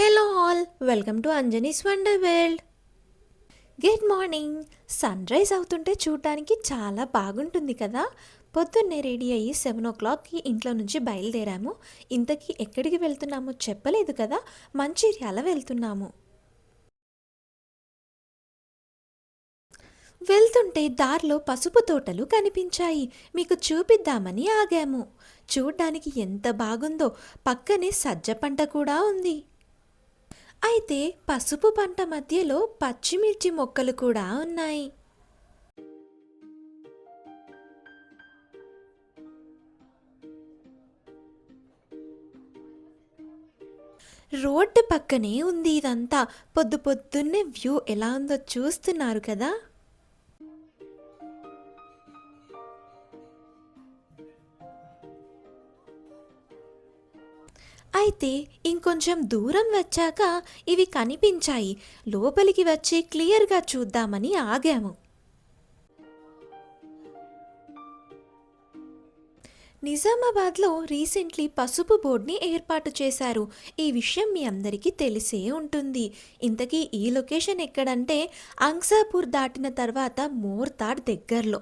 Hello all welcome to Anjani's wonder world good morning sunrise అవుతుంటే చూడడానికి చాలా బాగుంటుంది కదా? పొద్దున్నే రెడీ అయ్యి సెవెన్ ఓ క్లాక్కి ఇంట్లో నుంచి బయలుదేరాము. ఇంతకీ ఎక్కడికి వెళ్తున్నామో చెప్పలేదు కదా? మంచిర్యాల వెళ్తున్నాము. వెళ్తుంటే దారిలో పసుపు తోటలు కనిపించాయి. మీకు చూపిద్దామని ఆగాము. చూడ్డానికి ఎంత బాగుందో పక్కనే సజ్జ పంట కూడా ఉంది. అయితే పసుపు పంట మధ్యలో పచ్చిమిర్చి మొక్కలు కూడా ఉన్నాయి. రోడ్డు పక్కనే ఉంది ఇదంతా. పొద్దు పొద్దున్నే వ్యూ ఎలా ఉందో చూస్తున్నారు కదా? అయితే ఇంకొంచెం దూరం వచ్చాక ఇవి కనిపించాయి. లోపలికి వచ్చి క్లియర్గా చూద్దామని ఆగాము. నిజామాబాద్లో రీసెంట్లీ పసుపు బోర్డ్ని ఏర్పాటు చేశారు. ఈ విషయం మీ అందరికీ తెలిసే ఉంటుంది. ఇంతకీ ఈ లొకేషన్ ఎక్కడంటే అంగ్సాపూర్ దాటిన తర్వాత మోర్తాడ్ దగ్గరలో.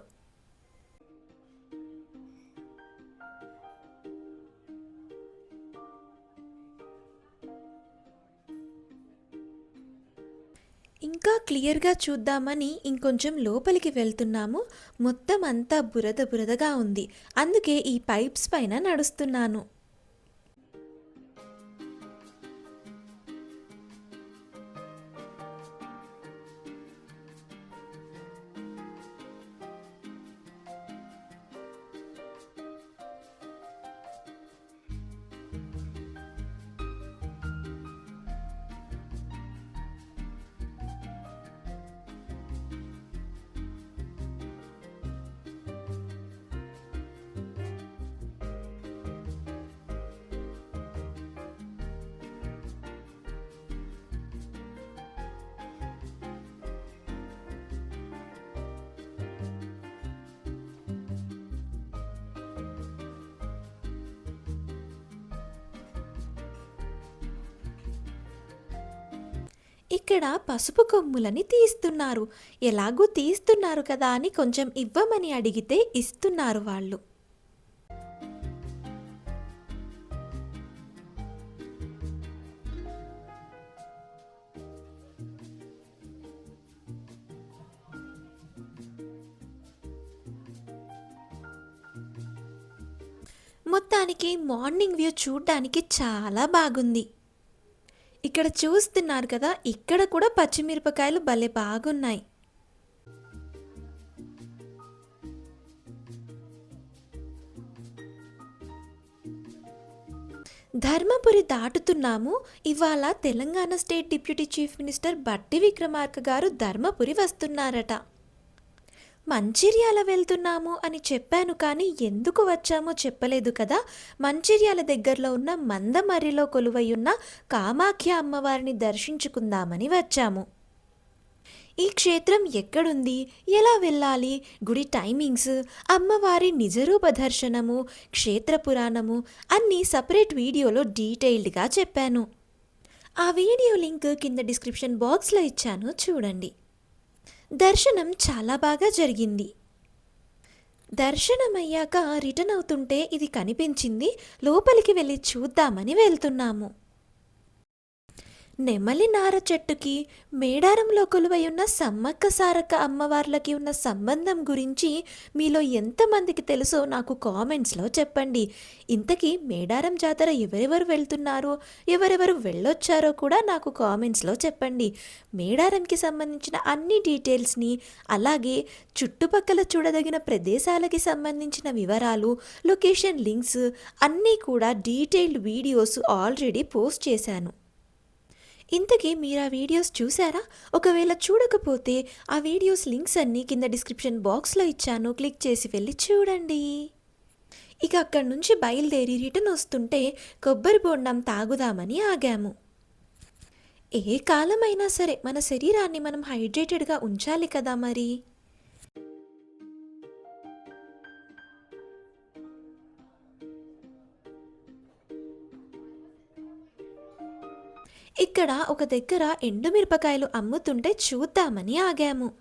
క్లియర్గా చూద్దామని ఇంకొంచెం లోపలికి వెళ్తున్నాము. మొత్తం అంతా బురద బురదగా ఉంది. అందుకే ఈ పైప్స్ పైన నడుస్తున్నాను. ఇక్కడ పసుపు కొమ్ములని తీస్తున్నారు. ఎలాగూ తీస్తున్నారు కదా అని కొంచెం ఇవ్వమని అడిగితే ఇస్తున్నారు వాళ్ళు. మొత్తానికి మార్నింగ్ వ్యూ చూడ్డానికి చాలా బాగుంది. ఇక్కడ చూస్తున్నారు కదా ఇక్కడ కూడా పచ్చిమిరపకాయలు భలే బాగున్నాయి. ధర్మపురి దాటుతున్నాము. ఇవాళ Telangana state deputy chief minister Bhatti Vikramarka గారు ధర్మపురి వస్తున్నారట. మంచిర్యాల వెళ్తున్నాము అని చెప్పాను కానీ ఎందుకు వచ్చామో చెప్పలేదు కదా. మంచిర్యాల దగ్గరలో ఉన్న మందమర్రిలో కొలువై ఉన్న కామాఖ్య అమ్మవారిని దర్శించుకుందామని వచ్చాము. ఈ క్షేత్రం ఎక్కడుంది? ఎలా వెళ్ళాలి? గుడి టైమింగ్స్? అమ్మవారి నిజరూప దర్శనము? క్షేత్ర పురాణము? అన్నీ సపరేట్ వీడియోలో డీటెయిల్డ్గా చెప్పాను. ఆ వీడియో లింక్ కింద డిస్క్రిప్షన్ బాక్స్లో ఇచ్చాను. చూడండి. దర్శనం చాలా బాగా జరిగింది. దర్శనం అయ్యాక రిటర్న్ అవుతుంటే ఇది కనిపించింది. లోపలికి వెళ్ళి చూద్దామని వెళ్తున్నాము. నెమలి నార చెట్టుకి మేడారంలో కొలువై ఉన్న సమ్మక్క సారక్క అమ్మవార్లకి ఉన్న సంబంధం గురించి మీలో ఎంతమందికి తెలుసో నాకు కామెంట్స్లో చెప్పండి. ఇంతకీ మేడారం జాతర ఎవరెవరు వెళ్తున్నారో ఎవరెవరు వెళ్ళొచ్చారో కూడా నాకు కామెంట్స్లో చెప్పండి. మేడారంకి సంబంధించిన అన్ని డీటెయిల్స్ని అలాగే చుట్టుపక్కల చూడదగిన ప్రదేశాలకి సంబంధించిన వివరాలు లొకేషన్ లింక్స్ అన్నీ కూడా డీటెయిల్డ్ వీడియోస్ ఆల్రెడీ పోస్ట్ చేశాను. ఇంతకీ మీరు ఆ వీడియోస్ చూసారా? ఒకవేళ చూడకపోతే ఆ వీడియోస్ లింక్స్ అన్నీ కింద డిస్క్రిప్షన్ బాక్స్లో ఇచ్చాను. క్లిక్ చేసి వెళ్ళి చూడండి. ఇక అక్కడి నుంచి బయలుదేరి రిటర్న్ వస్తుంటే కొబ్బరి బొండం తాగుదామని ఆగాము. ఏ కాలమైనా సరే మన శరీరాన్ని మనం హైడ్రేటెడ్గా ఉంచాలి కదా మరి? ఇక్కడ ఒక దగ్గర ఎండుమిరపకాయలు అమ్ముతుంటే చూద్దామని ఆగాము.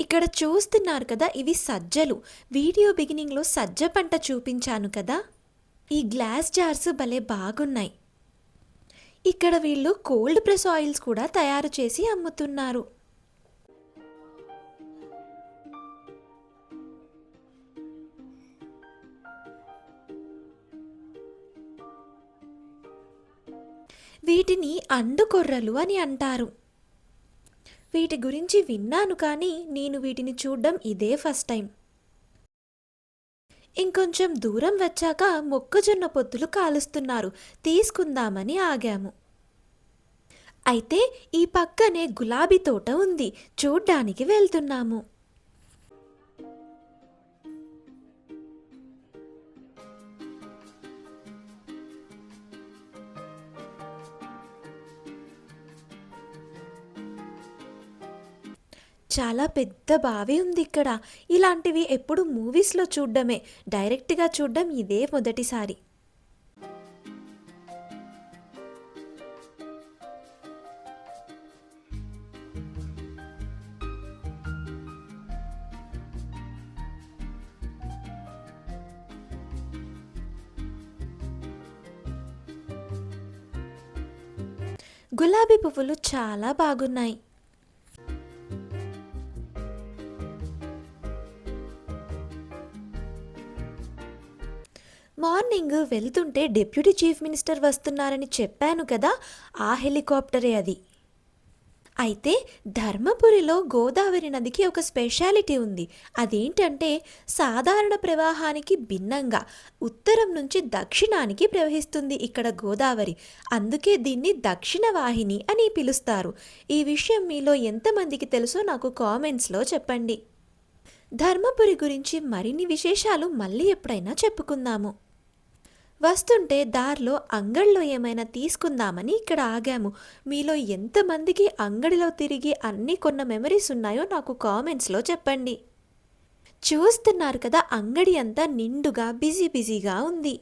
ఇక్కడ చూస్తున్నారు కదా ఇవి సజ్జలు. వీడియో బిగినింగ్లో సజ్జ పంట చూపించాను కదా. ఈ గ్లాస్ జార్స్ భలే బాగున్నాయి. ఇక్కడ వీళ్ళు కోల్డ్ ప్రెస్ ఆయిల్స్ కూడా తయారు చేసి అమ్ముతున్నారు. వీటిని అండుకొర్రలు అని అంటారు. వీటి గురించి విన్నాను కానీ నేను వీటిని చూడడం ఇదే ఫస్ట్ టైం. ఇంకొంచెం దూరం వచ్చాక మొక్కజొన్న పొత్తులు కాలుస్తున్నారు. తీసుకుందామని ఆగాము. అయితే ఈ పక్కనే గులాబీ తోట ఉంది. చూడ్డానికి వెళ్తున్నాము. చాలా పెద్ద బావి ఉంది ఇక్కడ. ఇలాంటివి ఎప్పుడు మూవీస్లో చూడడమే. డైరెక్ట్గా చూడడం ఇదే మొదటిసారి. గులాబీ పువ్వులు చాలా బాగున్నాయి. మార్నింగ్ వెళ్తుంటే డిప్యూటీ చీఫ్ మినిస్టర్ వస్తున్నారని చెప్పాను కదా ఆ హెలికాప్టరే అది. అయితే ధర్మపురిలో గోదావరి నదికి ఒక స్పెషాలిటీ ఉంది. అదేంటంటే సాధారణ ప్రవాహానికి భిన్నంగా ఉత్తరం నుంచి దక్షిణానికి ప్రవహిస్తుంది ఇక్కడ గోదావరి. అందుకే దీన్ని దక్షిణ వాహిని అని పిలుస్తారు. ఈ విషయం మీలో ఎంతమందికి తెలుసో నాకు కామెంట్స్లో చెప్పండి. ధర్మపురి గురించి మరిన్ని విశేషాలు మళ్ళీ ఎప్పుడైనా చెప్పుకుందాము. వస్తుంటే దారిలో అంగడిలో ఏమైనా తీసుకుందామని ఇక్కడ ఆగాము. మీలో ఎంతమందికి అంగడిలో తిరిగి అన్నీ కొన్న మెమరీస్ ఉన్నాయో నాకు కామెంట్స్లో చెప్పండి. చూస్తున్నారు కదా అంగడి అంతా నిండుగా బిజీ బిజీగా ఉంది.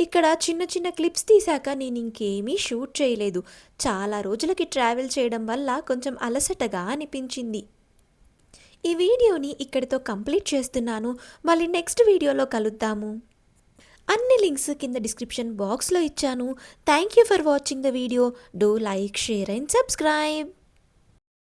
ఇక్కడ చిన్న చిన్న క్లిప్స్ తీశాక నేను ఇంకేమీ షూట్ చేయలేదు. చాలా రోజులకి ట్రావెల్ చేయడం వల్ల కొంచెం అలసటగా అనిపించింది. ఈ వీడియోని ఇక్కడితో కంప్లీట్ చేస్తున్నాను. మళ్ళీ నెక్స్ట్ వీడియోలో కలుద్దాము. అన్ని లింక్స్ కింద డిస్క్రిప్షన్ బాక్స్లో ఇచ్చాను. Thank you for watching the video. Do like share and subscribe.